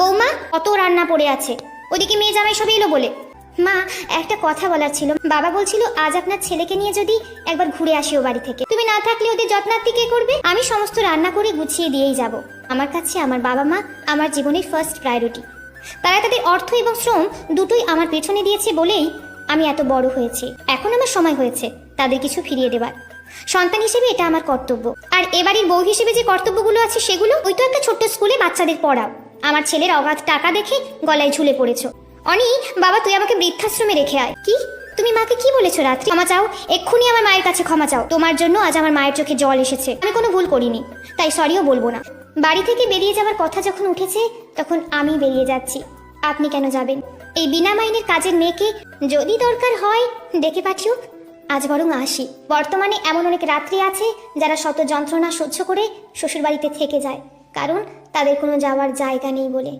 বৌমা, কত রান্না পড়ে আছে। ওদিকে মেয়ে জামাই সব এলো বলে। মা, একটা কথা বলার ছিল। বাবা বলছিল, আজ আপনার ছেলেকে নিয়ে যদি একবার ঘুরে আসি ও বাড়ি থেকে। তুমি না থাকলে ওদের যত্নার্থী কে করবে? আমি সমস্ত রান্না করে গুছিয়ে দিয়েই যাব। আমার কাছে আমার বাবা মা, আমার জীবনের ফার্স্ট প্রায়োরিটি তারা তাদের অর্থ এবং শ্রম দুটোই আমার পেছনে দিয়েছে বলেই আমি এত বড় হয়েছি। এখন আমার সময় হয়েছে তাদের কিছু ফিরিয়ে দেবার। সন্তান হিসেবে এটা আমার কর্তব্য। আর এবারের বউ হিসেবে যে কর্তব্যগুলো আছে সেগুলো, ওই তো একটা ছোট্ট স্কুলে বাচ্চাদের পড়াও। আমার ছেলের অগাধ টাকা দেখে গলায় ঝুলে পড়েছো। অনি, বাবা, তুই আমাকে বৃদ্ধাশ্রমে রেখে আয়। কি? তুমি মাকে কি বলেছ রাত্রি? ক্ষমা চাও, এক্ষুনি আমার মায়ের কাছে ক্ষমা চাও। তোমার জন্য আজ আমার মায়ের চোখে জল এসেছে। আমি কোনো ভুল করিনি, তাই সরিও বলব না। বাড়ি থেকে বেরিয়ে যাওয়ার কথা যখন উঠেছে, তখন আমি বেরিয়ে যাচ্ছি। আপনি কেন যাবেন? এই বিনা মাইনের কাজের মেয়েকে যদি দরকার হয়, ডেকে পাঠিও। আজ বরং আসি। বর্তমানে এমন অনেক রাত্রি আছে, যারা শত যন্ত্রণা সহ্য করে শ্বশুরবাড়িতে থেকে যায়। কারণ তাদের কোনো যাওয়ার জায়গা নেই বলে।